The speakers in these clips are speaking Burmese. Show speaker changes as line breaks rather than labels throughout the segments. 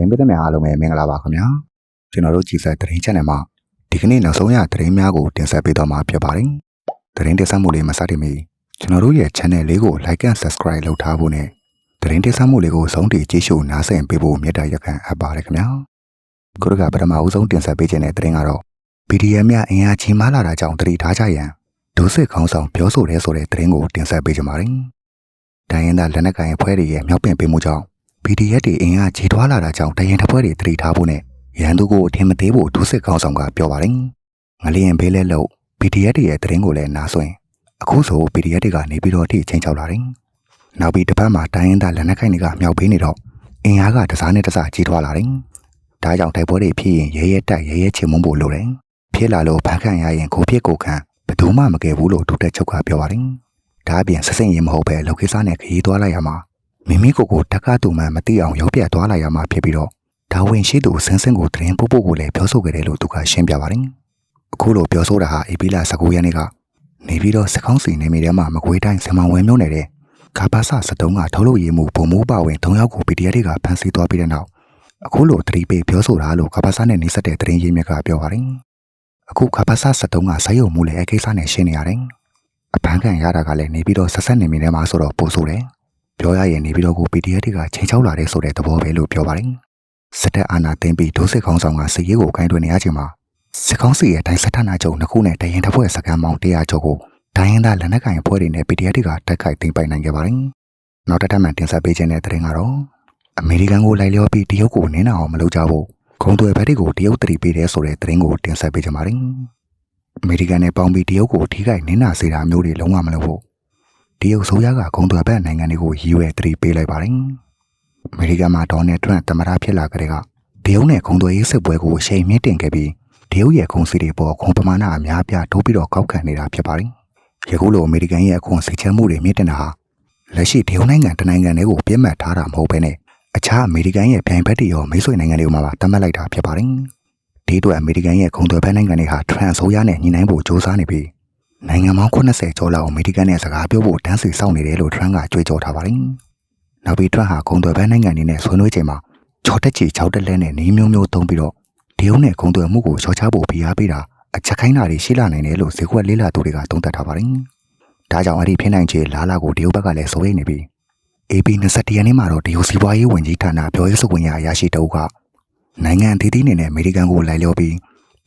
သတင်းပေးသမျှအားလုံးပဲမင်္ဂလာပါခင်ဗျာကျွန်တော်တို့ကြည်ဆက်သတင်း channel မှာဒီကနေ့နောက်ဆုံးရသတင်းများကိုတင်ဆက်ပေးတော့မှာဖြစ်ပါတယ်သတင်းတင်ဆက်မှုလေးမစတင်မီကျွန်တော်တို့ရဲ့ channel လေးကို like and subscribe လုပ်ထားဖို့နဲ့သတင်းတင်ဆက်မှုလေးကိုဆုံးထိကြည့်ရှုနားဆင်ပေးဖို့မေတ္တာရက်ခံအပ်ပါတယ်ခင်ဗျာခုရကပထမဦးဆုံးတင်ဆက်ပေးခြင်းတဲ့သတင်းကတော့ PDF များအင်အားကြီးမားလာတာကြောင့်တတိထားကြရန်ဒုစစ်ခေါင်းဆောင်ပြောဆိုတဲ့ဆိုတဲ့သတင်းကိုတင်ဆက်ပေးကြပါမယ်တိုင်းရင်းသားလက်နက်ကိုင်အဖွဲ့တွေရဲ့မြောက်ပင်ပေးမှုကြောင့် PDF တွေအင်အားကြီးထွားလာတာကြောင့်တရင်တစ်ပွဲတွေတတိထားဖို့နဲ့ရန်သူကိုအထင်မသေးဖို့ဒုစစ်ကောင်းဆောင်ကပြောပါတယ်။ငလျင်ဘေးလဲလို့ PDF တွေရဲ့တရင်ကိုလည်းနားဆွင့်အခုဆို PDF တွေကနေပြီးတော့ထိချင်းချောက်လာတယ်။နောက်ပြီးတစ်ပတ်မှာတိုင်းရင်းသားလက်နက်ကိုင်တွေကမြောက်ပေးနေတော့အင်အားကတစားနဲ့တစားကြီးထွားလာတယ်။ဒါကြောင့်တိုက်ပွဲတွေဖြစ်ရင်ရဲရဲတိုက်ရဲရဲချေမုန်းဖို့လိုတယ်။ဖြစ်လာလို့ဖန်ခံရရင်ကိုဖြစ်ကိုခံဘယ်သူမှမကယ်ဘူးလို့ဒုတက်ချုပ်ကပြောပါတယ်။ဒါအပြင်ဆက်စင်ရင်မဟုတ်ပဲလောကိစားနဲ့ခရီးသွားလိုက်ရမှာ မိမိကိုယ်ကိုတက်ကတူမှန်မသိအောင်ရောက်ပြသွားလိုက်ရမှာဖြစ်ပြီးတော့ဒါဝင်ရှိသူဆန်းစင်းကိုတရင်ပို့ပို့ကိုလည်းပြောဆိုခဲ့တယ်လို့သူကရှင်းပြပါတယ်။အခုလိုပြောဆိုတာဟာအေပီလာ19ရက်နေ့ကနေပြီးတော့စကောင်းစီနေမိထဲမှာမကွေးတိုင်းစမန်ဝဲမြို့နယ်တဲ့ကာပါဆ73ကထုတ်လို့ရမှုပုံမိုးပါဝင်၃ယောက်ကို PDF တွေကဖမ်းဆီးသွားပြီးတဲ့နောက်အခုလိုတတိပေးပြောဆိုတာလို့ကာပါဆနဲ့နှိစက်တဲ့တရင်ရင်းမြစ်ကပြောပါတယ်။အခုကာပါဆ73ကဆိုက်ရုံမှုလည်းအကိစ္စနဲ့ရှင်းနေရတယ်။အပန်းခံရတာကလည်းနေပြီးတော့ဆက်ဆက်နေမိထဲမှာဆိုတော့ပို့ဆိုတယ်။ ပြောရရင်နေပြီးတော့ကို PDF တွေကချိန်ချောက်လာတဲ့ဆိုတဲ့သဘောပဲလို့ပြောပါတယ်။စစ်တပ်အာဏာသိမ်းပြီးဒုစစ်ခေါင်းဆောင်ကစစ်ရေးကိုကိုင်းတွင်နေရချိန်မှာစစ်ကောင်းစီရဲ့တိုင်းစစ်ဌာနချုပ်နှစ်ခုနဲ့တရင်တစ်ဖွဲ့စကန်မောင်100ကျော်ကိုဒိုင်းရင်သားလက်နက်ကိုင်အဖွဲ့တွေနဲ့ PDF တွေကတိုက်ခိုက်သိမ်းပိုက်နိုင်ခဲ့ပါတယ်။နောက်တစ်ထပ်မှတင်ဆက်ပေးခြင်းတဲ့တဲ့ရင်ကတော့အမေရိကန်ကိုလိုက်လျောပြီးတရုတ်ကိုနင်းနာအောင်မလုပ်ကြဖို့ခုံးသွဲဘက်တွေကိုတရုတ်တတိပေးတယ်ဆိုတဲ့တဲ့ရင်ကိုတင်ဆက်ပေးကြပါတယ်။အမေရိကန်နဲ့ပေါင်းပြီးတရုတ်ကိုထိခိုက်နင်းနာစေတာမျိုးတွေလုံးဝမလုပ်ဖို့ တရုတ်ဆိုရကဂုံသွယ်ဘက်နိုင်ငံတွေကိုရည်ရွယ်တတိပေးလိုက်ပါတယ်။အမေရိကန်မှာဒေါ်နယ်ထရန့်တမရဖြစ်လာကြတဲ့ကတရုတ်နဲ့ဂုံသွယ်ရေးစစ်ပွဲကိုအရှိန်မြင့်တင်ခဲ့ပြီးတရုတ်ရဲ့ဂုံစီတွေပေါ်ဂုံပမာဏအများပြားတိုးပြီးတော့ကောက်ခံနေတာဖြစ်ပါတယ်။ယခုလိုအမေရိကန်ရဲ့အခွန်စီချမ်းမှုတွေမြင့်တင်တာဟာလက်ရှိတရုတ်နိုင်ငံတနိုင်ငံတွေကိုပြစ်မှတ်ထားတာမဟုတ်ဘဲနဲ့အခြားအမေရိကန်ရဲ့ပြိုင်ဘက်တွေရောမိတ်ဆွေနိုင်ငံတွေမှာပါတတ်မှတ်လိုက်တာဖြစ်ပါတယ်။ဒီအတွက်အမေရိကန်ရဲ့ဂုံသွယ်ဘက်နိုင်ငံတွေဟာထရန့်ဆိုရနဲ့ညှိနှိုင်းဖို့ကြိုးစားနေပြီး နိုင်ငံပေါင်း80ကျော်လောက်အမေရိကန်နဲ့စကားပြောဖို့တန်းစီစောင့်နေတယ်လို့ထရန့်ကကြွေးကြော်ထားပါတယ်။နောက်ပြီးထရန့်ဟာဂုံသွယ်ဘန်းနိုင်ငံတွေနဲ့ဆွေးနွေးချိန်မှာချော်တက်ချီချောက်တက်လဲနဲ့နေမျိုးမျိုးသုံးပြီးတော့တရုတ်နဲ့ဂုံသွယ်မှုကိုချော်ချဖို့ဖိအားပေးတာအချက်ခိုင်းတာတွေရှိလာနိုင်တယ်လို့ဇေကွက်လေးလာသူတွေကသုံးသပ်ထားပါတယ်။ဒါကြောင့်အဲ့ဒီဖြစ်နိုင်ခြေလာလာကိုတရုတ်ဘက်ကလည်းစိုးရိမ်နေပြီး AP 21ရက်နေ့မှာတော့တရုတ်စီးပွားရေးဝန်ကြီးဌာနပြောရေးဆိုခွင့်ရအရာရှိတအုပ်ကနိုင်ငံအသီးသီးအနေနဲ့အမေရိကန်ကိုလိုက်လျောပြီး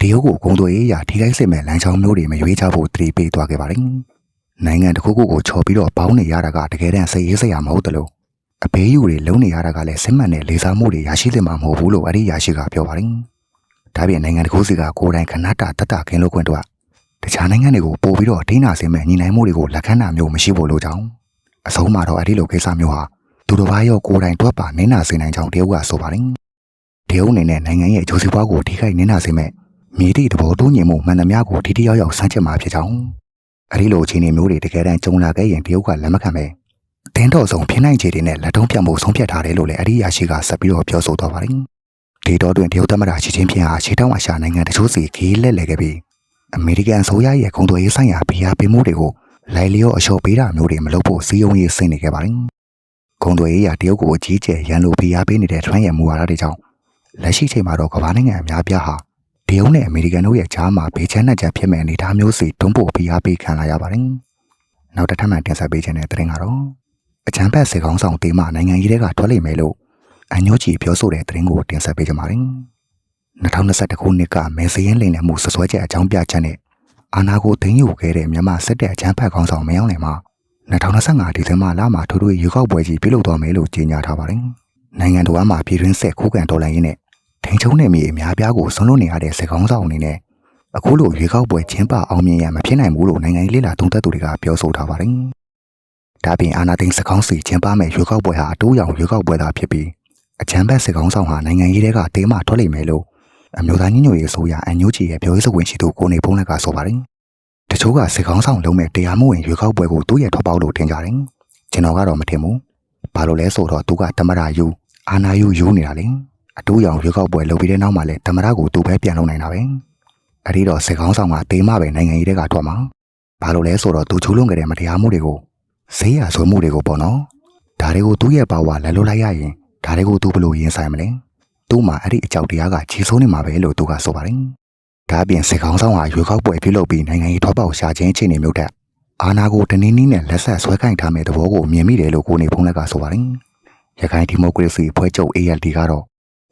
တရုတ်ကိုဂုံသွေးရေးရာထိခိုက်စေမဲ့လမ်းကြောင်းမျိုးတွေမရွေးချဖို့တတိပေးသွားခဲ့ပါတယ်။နိုင်ငံတစ်ခုခုကိုချော်ပြီးတော့ပေါင်းနေရတာကတကယ်တမ်းစိတ်ရေးစရာမဟုတ်တယ်လို့အဘေးယူတွေလုံးနေရတာကလည်းစစ်မှန်တဲ့လေစာမှုတွေရရှိသင့်မှာမဟုတ်ဘူးလို့အဲ့ဒီရရှိကပြောပါတယ်။ဒါပြင်နိုင်ငံတစ်ခုစီကကိုယ်တိုင်ခဏတာတတခင်းလို့ခွင့်တော့တခြားနိုင်ငံတွေကိုပို့ပြီးတော့ဒိနာစင်မဲ့ညီနိုင်မှုတွေကိုလက်ခံတာမျိုးမရှိဖို့လိုကြောင်းအဆုံးမှာတော့အဲ့ဒီလိုကိစ္စမျိုးဟာသူတို့ဘာရောကိုယ်တိုင်တွက်ပါနင်းနာစေနိုင်ကြောင်းတရုတ်ကဆိုပါတယ်။တရုတ်အနေနဲ့နိုင်ငံရဲ့ဂျိုးစီပွားကိုထိခိုက်နင်းနာစေမဲ့ မြေတိသဘောတူညီမှုမှန်သမျှကိုထိထိရောက်ရောက်စမ်းချက်မှာဖြစ်ကြောင်းအဲဒီလိုအခြေအနေမျိုးတွေတကယ်တမ်းကြုံလာခဲ့ရင်တရုတ်ကလက်မခံပဲတင်းတော်ဆုံးဖြစ်နိုင်ခြေတွေနဲ့လက်တုံးပြတ်မှုဆုံးဖြတ်ထားတယ်လို့လည်းအရိယာရှိကဆက်ပြီးတော့ပြောဆိုသွားပါတယ်ဒီတော့တွင်တရုတ်သမ္မတရှီကျင်းဖျင်ဟာရှေ့တောင်အာရှနိုင်ငံတချို့စီခီးလက်လဲခဲ့ပြီးအမေရိကန်အစိုးရရဲ့ကုန်သွယ်ရေးဆိုင်ရာဖိအားပေးမှုတွေကိုလိုက်လျော့အလျှော့ပေးတာမျိုးတွေမလုပ်ဖို့စီးရုံးရေးဆင်နေခဲ့ပါတယ်ကုန်သွယ်ရေးရာတရုတ်ကိုအကြီးကျယ်ရန်လိုဖိအားပေးနေတဲ့ထွန်းရမူဝါဒတွေကြောင့်လက်ရှိချိန်မှာတော့ကမ္ဘာနိုင်ငံအများပြားဟာ တရုတ်နဲ့အမေရိကန်တို့ရဲ့ကြားမှာဘေးချမ်းနှက်ချက်ဖြစ်မဲ့အနေအထားမျိုးစီတွန်းပို့ဖိအားပေးခံလာရပါတယ်။နောက်တစ်ထပ်မှတင်ဆက်ပေးခြင်းတဲ့သတင်းကတော့အချမ်းဘက်စေကောင်းဆောင်တေးမှနိုင်ငံကြီးတွေကထွက်လိမ့်မယ်လို့အန်ညိုချီပြောဆိုတဲ့သတင်းကိုတင်ဆက်ပေးကြပါမယ်။2021ခုနှစ်ကမဲစရင်လိမ်လည်မှုဆွဆွဲချက်အကြောင်းပြချက်နဲ့အာနာကိုသိမ်းယူခဲ့တဲ့မြန်မာစစ်တပ်အချမ်းဘက်ကောင်းဆောင်မယောင်းလင်မှာ2025ဒီဇင်ဘာလမှာထိုးထွေးရွေးကောက်ပွဲကြီးပြုလုပ်တော်မယ်လို့ကြေညာထားပါတယ်။နိုင်ငံတော်အမှာပြည်တွင်းဆက်ခုခံတော်လှန်ရေးနဲ့ ထိန်ချုံနယ်မြေအများပြားကိုဆွလွတ်နေရတဲ့စကောင်းဆောင်အနေနဲ့အခုလိုရွေးကောက်ပွဲကျင်းပအောင်မြင်ရမဖြစ်နိုင်ဘူးလို့နိုင်ငံရေးလေလာသုံးသပ်သူတွေကပြောဆိုထားပါတယ်။ဒါပြင်အာနာသိန်းစကောင်းစီကျင်းပမဲ့ရွေးကောက်ပွဲဟာအတိုးရောင်ရွေးကောက်ပွဲသာဖြစ်ပြီးအချမ်းဘက်စကောင်းဆောင်ဟာနိုင်ငံရေးတွေကတေးမထွက်လိမ့်မယ်လို့အမျိုးသားညီညွတ်ရေးဆိုရအန်ညိုချီရဲ့ပြောရေးဆိုခွင့်ရှိသူကိုနေဖုံးလက်ကဆိုပါတယ်။တချို့ကစကောင်းဆောင်လုံးမဲ့တရားမဝင်ရွေးကောက်ပွဲကိုသူ့ရဲ့ထွက်ပေါက်လို့ထင်ကြတယ်။ကျွန်တော်ကတော့မထင်ဘူး။ဘာလို့လဲဆိုတော့သူကတမရယူအာနာယူယူနေတာလေ။ အတူရောင်ရွေးကောက်ပွဲလုပ်ပြီးတဲ့နောက်မှာလည်းတမရကိုသူပဲပြန်လုပ်နိုင်တာပဲအဲ့ဒီတော့စစ်ကောင်းဆောင်ကတေးမပဲနိုင်ငံရေးတွေကထွက်မှာဘာလို့လဲဆိုတော့သူချိုးလွန်ခဲ့တဲ့မတရားမှုတွေကိုဈေးရဆိုမှုတွေကိုပေါ့နော်ဒါတွေကိုသူ့ရဲ့ပါဝါလက်လွတ်လိုက်ရရင်ဒါတွေကိုသူဘယ်လိုရင်ဆိုင်မလဲသူသူ့မှာအဲ့ဒီအကြောက်တရားကခြေဆိုးနေမှာပဲလို့သူကဆိုပါတယ်။ဒါအပြင်စစ်ကောင်းဆောင်ဟာရွေးကောက်ပွဲပြုလုပ်ပြီးနိုင်ငံရေးထောက်ပေါက်ရှာခြင်းအခြေအနေမျိုးတက်အာနာကိုတနင်းနည်းနဲ့လက်ဆက်ဆွဲကင်ထားမဲ့သဘောကိုမြင်မိတယ်လို့ကိုနေဖုံးလက်ကဆိုပါတယ်။ရခိုင်ဒီမိုကရေစီဖွဲ့ချုပ် ALD ကတော့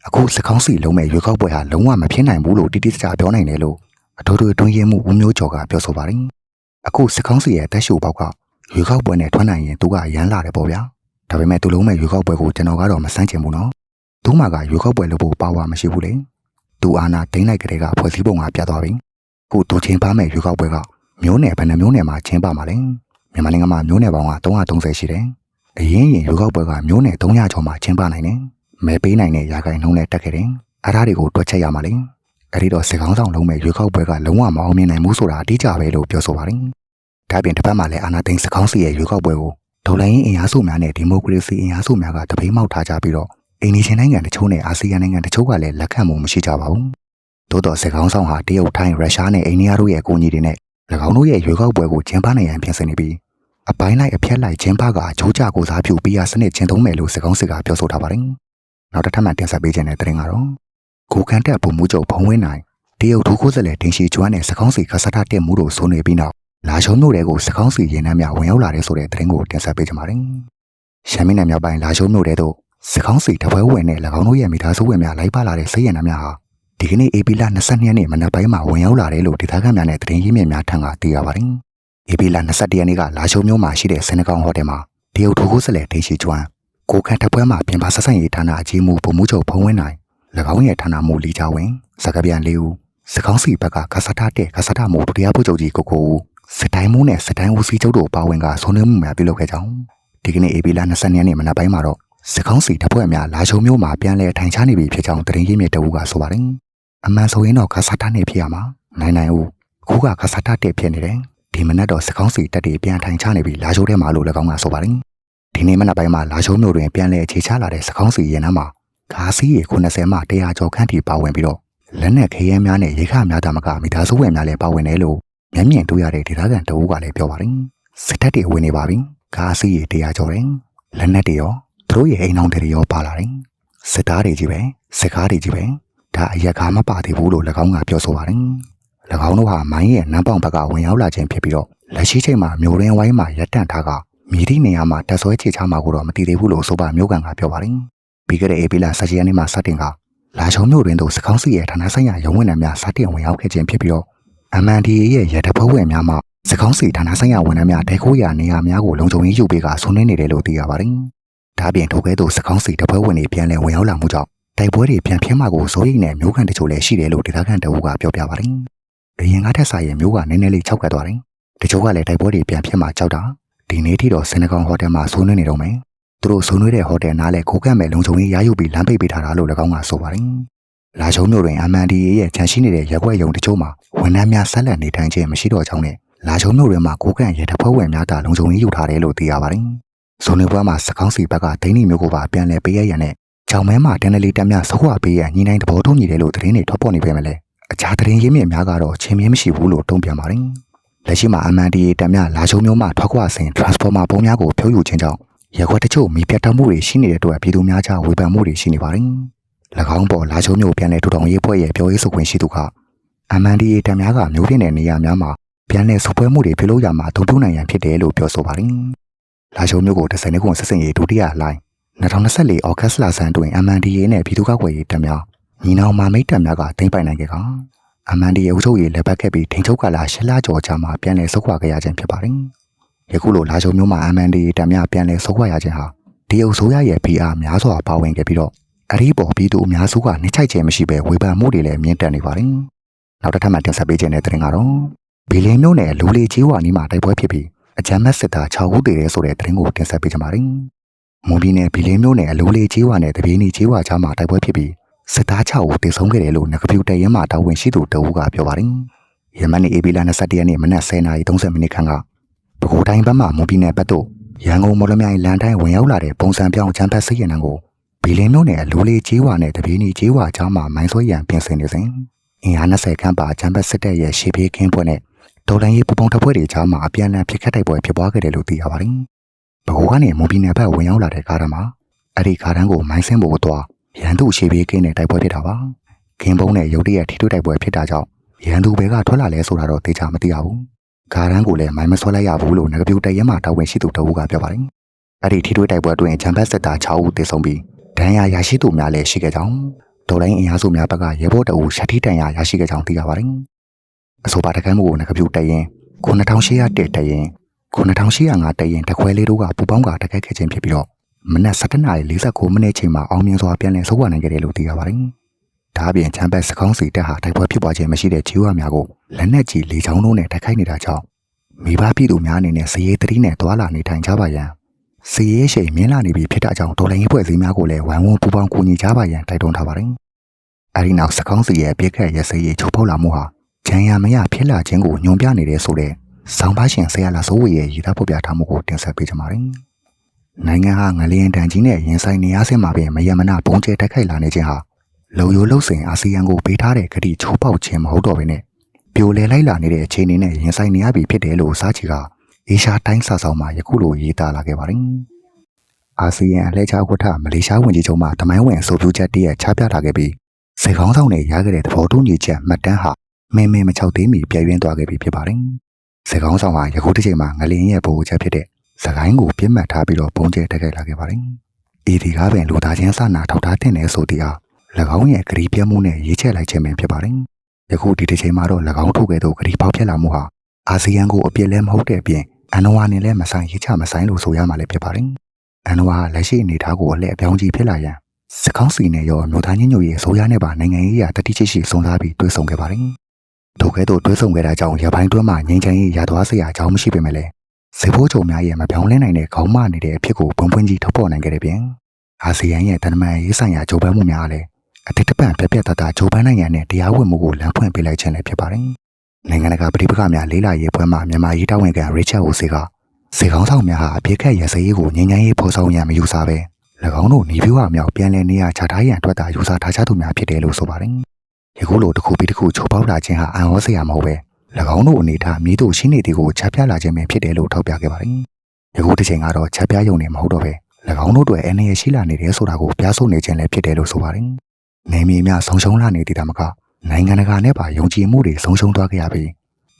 အခုစစ်ကောင်းစီလုံးမဲ့ရွေးကောက်ပွဲဟာလုံးဝမဖြစ်နိုင်ဘူးလို့တိတိကျကျပြောနိုင်တယ်လို့အထူးထူးတွင်းရမှုဦးမျိုးကျော်ကပြောဆိုပါတယ်။အခုစစ်ကောင်းစီရဲ့တက်ရှိုပေါက်ကရွေးကောက်ပွဲနဲ့ထွက်နိုင်ရင်သူကရမ်းလာတယ်ပေါ့ဗျာ။ဒါပေမဲ့သူလုံးမဲ့ရွေးကောက်ပွဲကိုကျွန်တော်ကတော့မစမ်းချင်ဘူးနော်။သူ့မှာကရွေးကောက်ပွဲလုပ်ဖို့ပါဝါမရှိဘူးလေ။သူအာနာဒိမ့်လိုက်ကလေးကဖွဲ့စည်းပုံကပြတ်သွားပြီ။ခုသူချင်းပါမဲ့ရွေးကောက်ပွဲကမျိုးနယ်ဘယ်နှမျိုးနယ်မှာချင်းပါမှာလဲ။မြန်မာနိုင်ငံမှာမျိုးနယ်ပေါင်းက330ရှိတယ်။အရင်ရင်ရွေးကောက်ပွဲကမျိုးနယ်300ကျော်မှာချင်းပါနိုင်တယ်။ မဲပေးနိုင်တဲ့ရာဂိုင်နှုန်းနဲ့တက်ခဲ့တယ်။အားဓာတွေကိုတွက်ချက်ရမှာလေ။အဲ့ဒီတော့စစ်ကောင်းဆောင်လုံးမဲ့ရွေးကောက်ပွဲကလုံးဝမအောင်မြင်နိုင်ဘူးဆိုတာအတိအကျပဲလို့ပြောဆိုပါတယ်။ဒါပြင်တစ်ဖက်မှာလည်းအာနာသိန်းစစ်ကောင်းစီရဲ့ရွေးကောက်ပွဲကိုဒေါ်လာရင်းအင်အားစုများနဲ့ဒီမိုကရေစီအင်အားစုများကတပိတ်မောက်ထားကြပြီးတော့အိန္ဒိယနိုင်ငံတချို့နဲ့အာဆီယံနိုင်ငံတချို့ကလည်းလက်ခံမှုမရှိကြပါဘူး။သို့တော်စစ်ကောင်းဆောင်ဟာတရုတ်ထိုင်းရုရှားနဲ့အိန္ဒိယတို့ရဲ့အကူအညီတွေနဲ့၎င်းတို့ရဲ့ရွေးကောက်ပွဲကိုကျင်းပနိုင်ရန်ပြင်ဆင်နေပြီးအပိုင်းလိုက်အဖြက်လိုက်ကျင်းပကအချိုးကျကိုစားပြုပြီးရစနစ်ကျင်းသုံးမယ်လို့စစ်ကောင်းစစ်ကပြောဆိုထားပါတယ်။ နောက်တစ်ထပ်မှတင်ဆက်ပေးခြင်းတဲ့တင်ကတော့ကိုခန့်တက်ပုံမှုချုပ်ဖုံးဝင်းနိုင်တရုတ်ထူးခိုးစလဲတင်ရှိကျွမ်းတဲ့စစ်ကောင်းစီခဆထတက်မှုတို့ဆွနေပြီးနောက်လာရှုံးမြို့တွေကိုစစ်ကောင်းစီရင်နှမ်းများဝင်ရောက်လာတဲ့ဆိုတဲ့တင်ကိုတင်ဆက်ပေးကြပါမယ်။ရှမ်းပြည်နယ်မြောက်ပိုင်းလာရှုံးမြို့တွေတို့စစ်ကောင်းစီတပွဲဝင်နဲ့၎င်းတို့ရဲ့မိသားစုဝင်များလိုက်ပါလာတဲ့စိတ်ရည်နှမ်းများဟာဒီကနေ့ AP လ22ရက်နေ့မနက်ပိုင်းမှာဝင်ရောက်လာတယ်လို့ဒေသခံများနဲ့သတင်းရင်းမြစ်များထံကသိရပါတယ်။ AP လ21ရက်နေ့ကလာရှုံမြို့မှာရှိတဲ့စနေကောင်ဟိုတယ်မှာတရုတ်ထိုးကိုစလဲထိရှိကျွမ်း ကိုခန့်တပွဲမှာပြင်ပဆက်ဆံရေးဌာနအကြီးမှုပုံမှုချုပ်ဖုံးဝင်းနိုင်၎င်းရဲ့ဌာနမှုလီချဝင်စကပြန်လေးဦးစကောင်းစီဘက်ကကဆထတဲ့ကဆထမှုဒုတိယဗိုလ်ချုပ်ကြီးကိုကိုဦးစစ်တိုင်းမှုနဲ့စစ်တိုင်းဦးစီးချုပ်တို့ပါဝင်ကဆွေးနွေးမှုများပြုလုပ်ခဲ့ကြောင်းဒီကနေ့ AP လ22ရက်နေ့မနက်ပိုင်းမှာတော့စကောင်းစီတပွဲများလာရှုံမြို့မှာပြန်လည်ထိုင်ချနေပြီဖြစ်ကြောင်းသတင်းရင်းမြစ်တအူးကဆိုပါတယ်အမှန်ဆိုရင်တော့ခါစားတနဲ့ဖြစ်ရမှာနိုင်နိုင်ဦးအခုကခါစားတတက်ဖြစ်နေတယ်ဒီမနက်တော့စကောင်းစီတက်တွေပြန်ထိုင်ချနေပြီလာချိုးထဲမှာလို့၎င်းကဆိုပါတယ် ဒီနေ့မနက်ပိုင်းမှာလာချိုးမြို့တွင်ပြန်လည်အခြေချလာတဲ့စကောင်းစီရင်နှမ်းမှာဂါစီးရီ90မှ100ကျော်ခန့်ထိပါဝင်ပြီးတော့လက်နက်ခရဲများနဲ့ရေခများတာမကမိသားစုဝင်များလည်းပါဝင်တယ်လို့မျက်မြင်တွေ့ရတဲ့ဒေသခံတအူးကလည်းပြောပါတယ်စစ်တပ်တွေဝင်နေပါပြီဂါစီးရီ100ကျော်တယ်လက်နက်တွေရောသူတို့ရဲ့အိမ်အောင်တွေရောပါလာတယ်စစ်သားတွေကြီးပဲစစ်ကားတွေကြီးပဲဒါအရက်ကားမပါသေးဘူးလို့၎င်းကပြောဆိုပါတယ်။၎င်းတို့ဟာမိုင်းရဲ့နန်းပေါင်ဘက်ကဝင်ရောက်လာခြင်းဖြစ်ပြီးတော့လက်ရှိချိန်မှာမျိုးရင်းဝိုင်းမှာရပ်တန့်ထားက မြေတိနေရာမှာတက်ဆွဲချေချမှာကိုတော့မတည်သေးဘူးလို့ဆိုပါမျိုးကန်ကပြောပါတယ်။ပြီးခဲ့တဲ့ဧပြီလ17ရက်နေ့မှာစတင်ကလာချုံမျိုးတွင်သို့စကောင်းစီရဲ့ဌာနဆိုင်ရာရုံးဝင်နှံများစတင်ဝင်ရောက်ခဲ့ခြင်းဖြစ်ပြီးတော့ MNDA ရဲ့ရတဖုံးဝင်များမှစကောင်းစီဌာနဆိုင်ရာဝန်ထမ်းများတဲခိုးရာနေရာများကိုလုံခြုံရေးယူပေးကဆွနေနေတယ်လို့သိရပါတယ်။ဒါပြင်ထိုကဲ့သို့စကောင်းစီတပွဲဝင်တွေပြန်လည်ဝင်ရောက်လာမှုကြောင့်တိုက်ပွဲတွေပြန်ဖြစ်မှာကိုစိုးရိမ်တဲ့မျိုးကန်တချို့လည်းရှိတယ်လို့ဒေသခံတအုပ်ကပြောပြပါတယ်။အရင်ကထက်ဆိုင်ရင်မျိုးကနည်းနည်းလေးခြောက်ကပ်သွားတယ်။တချို့ကလည်းတိုက်ပွဲတွေပြန်ဖြစ်မှာကြောက်တာ ဒီနေ့ထိတော့စနေကောင်ဟိုတယ်မှာဆိုးနေနေတော့မယ်။သူတို့ဆိုးနေတဲ့ဟိုတယ်နားလဲခိုးကန့်မဲ့လုံခြုံရေးရယူပြီးလမ်းပိတ်ပေးထားတာလို့၎င်းကဆိုပါတယ်။လာချုံမျိုးတွင် MNDA ရဲ့ခြံရှိနေတဲ့ရက်ွက်ယုံတချို့မှာဝန်ထမ်းများဆက်လက်နေထိုင်ခြင်းမရှိတော့ကြောင်းနဲ့လာချုံမျိုးတွင်မှာကိုကန့်ရဲတဖွဲ့ဝင်များတာလုံခြုံရေးယူထားတယ်လို့သိရပါတယ်။ဇွန်နေပွဲမှာစကောင်းစီဘက်ကဒိန်းနီမျိုးကိုပါပြန်လည်ပေးရရန်နဲ့ကြောင်မဲမှာတန်နလီတက်များဆော့ဝပေးရညှိနှိုင်းသဘောတူညီတယ်လို့သတင်းတွေထွက်ပေါ်နေပေမဲ့လည်းအခြားသတင်းရင်းမြစ်များကတော့ချင်းမြင်းမရှိဘူးလို့တုံ့ပြန်ပါတယ်။ လက်ရှိမှာ MNDA တက်များလာချုံမျိုးမှထွက်ခွာစဉ် transformer ပုံများကိုဖြုတ်ယူခြင်းကြောင့်ရက်ွက်တချို့မိပြတ်တမှုတွေရှိနေတဲ့အတွက်ပြည်သူများကြားဝေဖန်မှုတွေရှိနေပါတယ်။၎င်းပေါ်လာချုံမျိုးပြန်လည်ထူထောင်ရေးဖွဲ့ရဲ့ပြောရေးဆိုခွင့်ရှိသူက MNDA တက်များကမျိုးပြင်းတဲ့နေရာများမှာပြန်လည်စုပွဲမှုတွေပြုလုပ်ရမှာတုံ့ပြန်နိုင်ရန်ဖြစ်တယ်လို့ပြောဆိုပါတယ်။လာချုံမျိုးကိုတစ်စနေကွန်ဆက်စင်ရေးဒုတိယလိုင်း2024ဩဂတ်လဆန်းတွင် MNDA နဲ့ပြည်သူ့ကောက်ွယ်ရေးတပ်များညီနောင်မာမိတ်တပ်များကတင်ပိုင်နိုင်ခဲ့က MNDA အုပ်ချုပ်ရေးလက်ပတ်ခဲ့ပြီးထိန်ချုပ်ကလာရှစ်လကျော်ကြာမှပြန်လည်ဆုတ်ခွာခဲ့ရခြင်းဖြစ်ပါတယ်။ယခုလိုလာချုံမျိုးမှာ MNDA တပ်များပြန်လည်ဆုတ်ခွာရခြင်းဟာဒီအုပ်စိုးရရဲ့ PR များစွာပါဝင်ခဲ့ပြီးတော့အရီပေါ်ပြည်သူအများစုကနှိမ့်ချိုက်ခြင်းမရှိဘဲဝေဖန်မှုတွေလည်းမြင့်တက်နေပါတယ်။နောက်တစ်ထပ်မှတင်ဆက်ပေးခြင်းတဲ့တင်ကတော့ဘီလင်းမျိုးနဲ့လူလေချေးဝါနီးမှာတိုက်ပွဲဖြစ်ပြီးအကြမ်းမဲ့စစ်သား6ဦးတည်တယ်ဆိုတဲ့သတင်းကိုတင်ဆက်ပေးကြပါမယ်။မွန်ပြည်နယ်ဘီလင်းမျိုးနဲ့အလိုလေချေးဝါနဲ့တပြေးနီချေးဝါချားမှာတိုက်ပွဲဖြစ်ပြီး စစ်သား6ဦးတည်ဆုံးခဲ့တယ်လို့နဂပြူတရဲမှတာဝန်ရှိသူတဦးကပြောပါတယ်။ယမန်နေ့အေဘီလာ21ရက်နေ့မနက်10:30မိနစ်ခန့်ကပဲခူးတိုင်းဘက်မှမွန်ပြည်နယ်ဘက်သို့ရန်ကုန်မော်လမြိုင်လန်တိုင်းဝင်ရောက်လာတဲ့ပုံစံပြောင်းချမ်းဖက်စစ်ရန်ကိုဘီလင်းမျိုးနဲ့အလိုလေချေးဝါနဲ့တပြေးနီချေးဝါချားမှာမိုင်းဆွဲရန်ပြင်ဆင်နေစဉ်အင်အား20ခန့်ပါချမ်းဖက်စစ်တပ်ရဲ့ရှေ့ပြေးခင်းပွဲနဲ့ဒေါ်လန်ရေးပူပေါင်းတပ်ဖွဲ့တွေကြားမှာအပြန်အလှန်ဖြစ်ခတ်တိုက်ပွဲဖြစ်ပွားခဲ့တယ်လို့သိရပါတယ်။ဘကိုကနေမွန်ပြည်နယ်ဘက်ဝင်ရောက်လာတဲ့ကားတမ်းမှာအဲ့ဒီကားတန်းကိုမိုင်းဆင်းဖို့သွား ရန်သူရှေ့ပြေးကင်းတဲ့တိုက်ပွဲဖြစ်တာပါကင်းဘုံနဲ့ရုတ်တရက်ထိတွေ့တိုက်ပွဲဖြစ်တာကြောင့်ရန်သူဘက်ကထွက်လာလဲဆိုတာတော့သိချမသိရဘူးဂါရန်ကိုလည်းမိုင်းမဆွဲလိုက်ရဘူးလို့ငကပြူတရဲမှာတာဝန်ရှိသူတအုပ်ကပြောပါတယ်အဲ့ဒီထိတွေ့တိုက်ပွဲအတွင်းဂျမ်ဘတ်စစ်သား6ဦးသေဆုံးပြီးဒဏ်ရာရရှိသူများလည်းရှိခဲ့ကြောင်းဒေါ်လိုင်းအင်အားစုများဘက်ကရေဘော့တအုပ်ရှက်တီတန်ရာရရှိခဲ့ကြောင်းသိရပါတယ်အဆိုပါတကမ်းမှုကိုငကပြူတရင်9800တက်တရင်9805တရင်တခွဲလေးတို့ကပူပေါင်းကတကက်ခဲ့ခြင်းဖြစ်ပြီးတော့ မနက်7:49မိနစ်ချိန်မှာအောင်မြင်စွာပြန်လည်ဆုတ်ခွာနိုင်ခဲ့တယ်လို့သိရပါတယ်။ဒါအပြင်ချမ်ဘတ်စကောင်းစီတက်ဟာတိုက်ပွဲဖြစ်ပွားခြင်းမရှိတဲ့ဂျီဝါများကိုလက်နက်ကြီးလေချောင်းတို့နဲ့တိုက်ခိုက်နေတာကြောင့်မိဘပြည်သူများအနေနဲ့စည်ရေးတတိနဲ့တွာလာနေထိုင်ကြပါရန်စည်ရေးရှိန်မြင့်လာနေပြီဖြစ်တာကြောင့်ဒေါ်လာရေးဖွဲ့စည်းများကိုလည်းဝိုင်းဝန်းပူးပေါင်းကူညီကြပါရန်တိုက်တွန်းထားပါတယ်။အဲဒီနောက်စကောင်းစီရဲ့ပြည့်ခက်ရစည်ရေးချုပ်ဖောက်လာမှုဟာဂျန်ရမရဖြစ်လာခြင်းကိုညွန်ပြနေတဲ့ဆိုတဲ့ဆောင်းပါရှင်ဆရာလာစိုးဝေရဲ့ရည်သားဖော်ပြထားမှုကိုတင်ဆက်ပေးကြပါမယ်။ နိုင်ငံဟာငလျင်တန်ကြီးနဲ့ရင်ဆိုင်နေရဆင်းမှာပင်မယမနာပုံကျဲတက်ခိုက်လာနေခြင်းဟာလုံယိုလုံစင်အာဆီယံကိုပေးထားတဲ့ကတိချိုးပေါက်ခြင်းမဟုတ်တော့ဘဲနဲ့ပြိုလဲလိုက်လာနေတဲ့အခြေအနေနဲ့ရင်ဆိုင်နေရပြီဖြစ်တယ်လို့စားချီကအေရှားတိုင်းစာဆောင်မှာယခုလိုရေးသားလာခဲ့ပါတယ်။အာဆီယံအလှည့်ချဝတ်ထမလေးရှားဝန်ကြီးချုပ်မှတမိုင်းဝင်အဆိုပြုချက်တည်းရချပြထားခဲ့ပြီးစေကောင်းဆောင်နဲ့ရခဲ့တဲ့သဘောတူညီချက်မှတ်တမ်းဟာမင်းမင်းမချောက်သေးမီပြည့်ရင်းသွားခဲ့ပြီဖြစ်ပါတယ်။စေကောင်းဆောင်ဟာယခုတစ်ချိန်မှာငလျင်ရဲ့ပုံချက်ဖြစ်တဲ့ စကိုင်းကိုပြစ်မှတ်ထားပြီးတော့ပုံကျဲတက်ခဲ့လာခဲ့ပါတယ်။ဤဒီကားပင်လူသားချင်းစာနာထောက်ထားတဲ့နယ်ဆိုသည်အား၎င်းရဲ့ဂရီပြတ်မှုနဲ့ရေးချက်လိုက်ခြင်းပင်ဖြစ်ပါတယ်။ယခုဒီတစ်ချိန်မှာတော့၎င်းထုတ်ခဲ့သောဂရီပေါက်ဖြစ်လာမှုဟာအာဆီယံကိုအပြစ်လဲမဟုတ်တဲ့အပြင်အန်နဝါနဲ့လည်းမဆိုင်ရေးချမဆိုင်လို့ဆိုရမှာလည်းဖြစ်ပါတယ်။အန်နဝါလက်ရှိအနေထားကိုအလက်အပြောင်းကြီးဖြစ်လာရန်စကောင်းစီနဲ့ရောမြို့သားညညရဲ့ဆိုရနဲ့ပါနိုင်ငံရေးရာတတိချိရှိစုံစားပြီးတွေ့ဆုံခဲ့ပါတယ်။ထိုကဲ့သို့တွေ့ဆုံခဲ့တာကြောင့်ရပိုင်းတွင်းမှာငင်းချင်ရေးရသွားစရာအကြောင်းမရှိပေမဲ့လည်း စေဖို့ချုံများရဲ့မပြောင်းလဲနိုင်တဲ့ခေါင်းမနေတဲ့အဖြစ်ကိုပုံပွင့်ကြီးထုတ်ပေါ်နိုင်ခဲ့တဲ့ပြင်အာဆီယံရဲ့တန်တမန်ရေးဆိုင်ရာဂျိုးပန်းမှုများလည်းအတိတ်တပံပြက်ပြက်တတဂျိုးပန်းနိုင်ငံနဲ့တရားဝင်မှုကိုလမ်းဖွင့်ပေးလိုက်ခြင်းလည်းဖြစ်ပါတယ်။နိုင်ငံတကာပြည်ပခများလေးလာရေးပွဲမှာမြန်မာရေးတောင်းဝင်ခံရစ်ချက်ဟိုစီကစေကောင်းဆောင်များဟာအပြစ်ခတ်ရစရေးကိုငြိမ်းချမ်းရေးဖော်ဆောင်ရန်မယူဆဘဲ၎င်းတို့နေပြူဟာမြောက်ပြန်လည်နေရချထားရန်အတွက်သာယူဆထားကြသူများဖြစ်တယ်လို့ဆိုပါတယ်။ယခုလိုတစ်ခုပြီးတစ်ခုချိုးပေါက်လာခြင်းဟာအံ့ဩစရာမဟုတ်ပဲ။၎ င်းတို့အနေထားမြေတို့ရှင်းနေသည်ကိုချက်ပြလာခြင်းပဲဖြစ်တယ်လို့ထောက်ပြခဲ့ပါတယ်။ယခုတစ်ချိန်ကတော့ချက်ပြယုံနေမဟုတ်တော့ပဲ၎င်းတို့တွေအနေရရှိလာနေတယ်ဆိုတာကိုပြဆိုနေခြင်းလည်းဖြစ်တယ်လို့ဆိုပါတယ်။နေမီများဆုံးရှုံးလာနေသည်တမကနိုင်ငံတကာနဲ့ပါယုံကြည်မှုတွေဆုံးရှုံးသွားခဲ့ရပြီး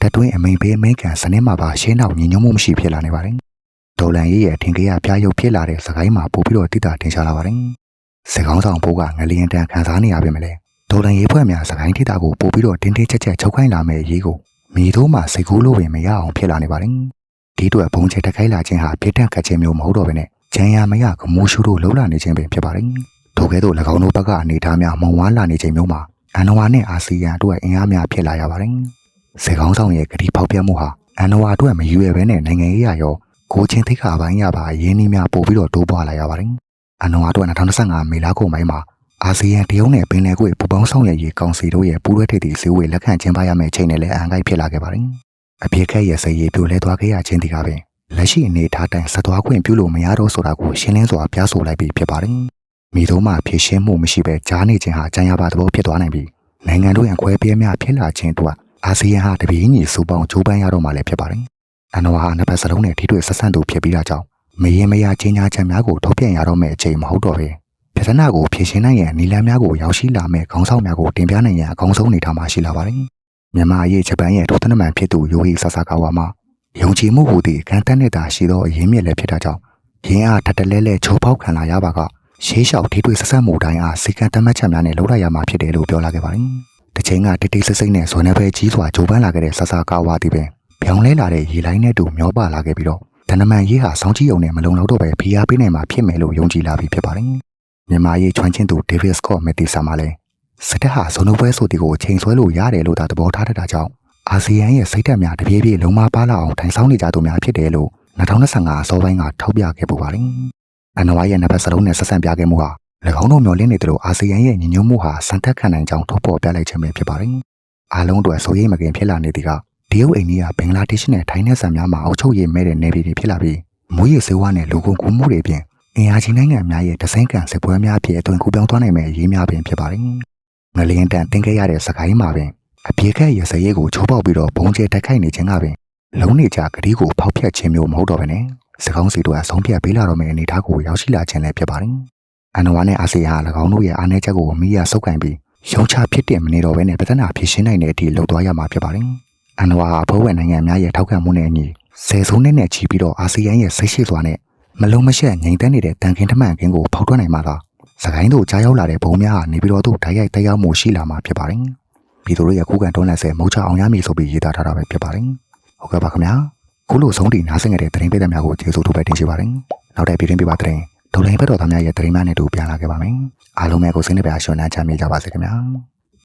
တတွင်းအမိန်ပေးအမိန်ကန်စနစ်မှာပါရှင်းတော့ညီညွတ်မှုမရှိဖြစ်လာနေပါတယ်။ဒေါ်လန်ရေးရဲ့ထင်ကြရပြရုပ်ဖြစ်လာတဲ့စကိုင်းမှာပို့ပြီးတော့တိတာတင်ရှားလာပါတယ်။စကောင်းဆောင်ဘိုးကငလျင်တန်ခံစားနေရပါမယ်လေ။ဒေါ်လန်ရေးဖွဲ့များစကိုင်းတိတာကိုပို့ပြီးတော့တင်းတင်းချက်ချက်ချုပ်ခိုင်းလာမယ့်အရေးကို မိတို့မှစိတ်ကူးလို့ပင်မရအောင်ဖြစ်လာနေပါတယ်။ဒီအတွက်ဘုံချတက်ခိုင်းလာခြင်းဟာပြစ်ဒဏ်ခတ်ခြင်းမျိုးမဟုတ်တော့ဘဲနဲ့ချမ်းရမရကမိုးရှုတို့လှုပ်လာနေခြင်းပင်ဖြစ်ပါတယ်။ထို့ကဲ့သို့၎င်းတို့ဘက်ကအနေထားများမုံဝါးလာနေခြင်းမျိုးမှာအန်နဝါနဲ့အာဆီယံတို့ရဲ့အင်အားများဖြစ်လာရပါတယ်။စေကောင်းဆောင်ရဲ့ဂတိပေါက်ပြတ်မှုဟာအန်နဝါတို့ရဲ့မရွယ်ဘဲနဲ့နိုင်ငံရေးအရောကိုချင်းသိက္ခာပိုင်းရပါရင်းနှီးများပို့ပြီးတော့တိုးပွားလာရပါတယ်။အန်နဝါတို့2025မေလကုန်ပိုင်းမှာ အာဆီယံတရုတ်နဲ့ပင်လယ်ကွေ့ပူပေါင်းဆောင်ရွက်ရေးကောင်စီတို့ရဲ့ပူးတွဲထိပ်သီးစည်းဝေးလက်ခံကျင်းပရမယ့်ချိန်နဲ့လည်းအန်ကိုက်ဖြစ်လာခဲ့ပါတယ်။အပြစ်ခက်ရဲ့စရေးပြိုလဲသွားခဲ့ရခြင်းဒီကပင်လက်ရှိအနေထားတိုင်းဆက်သွားခွင့်ပြုလို့မရတော့ဆိုတာကိုရှင်းလင်းစွာပြဆိုလိုက်ပြီးဖြစ်ပါတယ်။မိတို့မှဖြစ်ရှင်းမှုမရှိပဲကြားနေခြင်းဟာကြံရပါသဘောဖြစ်သွားနိုင်ပြီးနိုင်ငံတို့ရဲ့အခွဲပြဲများဖြစ်လာခြင်းတို့အာဆီယံဟာတပြေးညီစုပေါင်းကြိုးပမ်းရတော့မှလည်းဖြစ်ပါတယ်။အန်နဝါဟာနှစ်ပတ်စလုံးနဲ့ထိတွေ့ဆက်ဆံသူဖြစ်ပြီးတာကြောင့်မရင်မရချင်းညာချက်များကိုထုတ်ပြန်ရတော့မယ့်အချိန်မဟုတ်တော့ပဲ ပြဿနာကိုဖြေရှင်းနိုင်ရန်နီလန်းများကိုရောက်ရှိလာမဲ့ခေါင်းဆောင်များကိုတင်ပြနိုင်ရန်အကောင်းဆုံးအနေထားမှာရှိလာပါတယ်။မြန်မာရေးဂျပန်ရဲ့ဒုသနမန်ဖြစ်သူယိုဟီဆာဆာကာဝါမှာယုံကြည်မှုဟူသည့်ခံတန်းနေတာရှိသောအရင်းမြစ်လည်းဖြစ်တာကြောင့်ရင်းအားထပ်တလဲလဲချိုးပေါက်ခံလာရပါကရှေးလျှောက်ထိတွေ့ဆက်ဆက်မှုတိုင်းအားစီကံတမတ်ချက်များနဲ့လှုပ်လိုက်ရမှာဖြစ်တယ်လို့ပြောလာခဲ့ပါတယ်။တစ်ချိန်ကတိတ်တိတ်ဆိတ်ဆိတ်နဲ့ဇွန်နယ်ပဲကြီးစွာဂျိုးပန်းလာခဲ့တဲ့ဆာဆာကာဝါသည်ပင်ပြောင်းလဲလာတဲ့ရေလိုင်းနဲ့တူမျောပါလာခဲ့ပြီးတော့ဒနမန်ရေးဟာစောင်းကြီးုံနဲ့မလုံလောက်တော့ပဲဖိအားပေးနိုင်မှာဖြစ်မယ်လို့ယုံကြည်လာပြီးဖြစ်ပါတယ်။ မြန်မာရေးချွမ်းချင်းသူဒေးဗစ်စကော့မက်တီဆာမှာလည်းစစ်တပ်ဟာဇွန်နိုပွဲဆိုတီကိုချိန်ဆွဲလို့ရတယ်လို့သာသဘောထားတတ်တာကြောင့်အာဆီယံရဲ့စိတ်ဓာတ်များတပြေးပြေးလုံးမပါလာအောင်ထိုင်ဆောင်နေကြသူများဖြစ်တယ်လို့2025အစောပိုင်းကထောက်ပြခဲ့ပူပါတယ်။အန်နဝါရဲ့နံပါတ်စလုံးနဲ့ဆက်ဆံပြခဲ့မှုဟာ၎င်းတို့မျှော်လင့်နေသလိုအာဆီယံရဲ့ညီညွတ်မှုဟာစံတက်ခံနိုင်ကြောင်းထုတ်ဖော်ပြလိုက်ခြင်းပဲဖြစ်ပါတယ်။အားလုံးအတွက်စိုးရိမ်မကင်ဖြစ်လာနေသည်ကတရုတ်အိန္ဒိယဘင်္ဂလားဒေ့ရှ်နဲ့ထိုင်းနယ်စပ်များမှာအုပ်ချုပ်ရေးမဲ့တဲ့နယ်ပြည်တွေဖြစ်လာပြီးမွေးရစေဝါနဲ့လူကုန်ကူးမှုတွေအပြင် အင်အားကြီးနိုင်ငံများရဲ့တဆိုင်ကန်စစ်ပွဲများအဖြစ်အသွင်ကူးပြောင်းသွားနိုင်မယ့်အရေးများပင်ဖြစ်ပါတယ်။ငလျင်တန်တင်ခဲ့ရတဲ့စကိုင်းမှာပင်အပြေခက်ရစရဲကိုချိုးပေါက်ပြီးတော့ဘုံကျဲတိုက်ခိုက်နေခြင်းကပင်လုံးနေကြဂရီးကိုဖောက်ဖျက်ခြင်းမျိုးမဟုတ်တော့ဘဲနဲ့စကောင်းစီတို့ကဆုံးဖြတ်ပေးလာတော့မယ့်အနေအထားကိုရောက်ရှိလာခြင်းလည်းဖြစ်ပါတယ်အန်နဝါနဲ့အာဆီယံက၎င်းတို့ရဲ့အားနည်းချက်ကိုမိရဆုပ်ကင်ပြီးရုံချဖြစ်တင်မနေတော့ဘဲနဲ့ပြဿနာဖြေရှင်းနိုင်တဲ့အထိလှုပ်သွားရမှာဖြစ်ပါတယ်။အန်နဝါအဖိုးဝင်နိုင်ငံများရဲ့ထောက်ခံမှုနဲ့အညီဆယ်စုနှစ်နဲ့ချီပြီးတော့အာဆီယံရဲ့ဆိတ်ရှိစွာနဲ့ မလုံးမရှက်ငြိမ်သက်နေတဲ့တန်ခင်ထမှန်ခင်းကိုဖောက်ထွက်နိုင်မှာသာစကိုင်းတို့ကြားရောက်လာတဲ့ဘုံများကနေပြီးတော့သူ့ဓာတ်ရိုက်တက်ရောက်မှုရှိလာမှာဖြစ်ပါတယ်။ပြည်သူတို့ရဲ့ခုခံတွန်းလှန်ဆဲမုတ်ချအောင်ရမည်ဆိုပြီးရေးသားထားတာပဲဖြစ်ပါတယ်။ဟုတ်ကဲ့ပါခင်ဗျာ။ခုလိုဆုံးတီနားဆင်ကြတဲ့သတင်းပေးတဲ့များကိုကျေးဇူးတူပဲတင်ရှိပါတယ်။နောက်တဲ့ပြည်တွင်းပြပသတင်းဒေါ်လာဘက်တော်သားများရဲ့သတင်းများနဲ့တူပြန်လာခဲ့ပါမယ်။အားလုံးပဲကိုစိတ်နှပြရှင်နာချမ်းမြေကြပါစေခင်ဗျာ။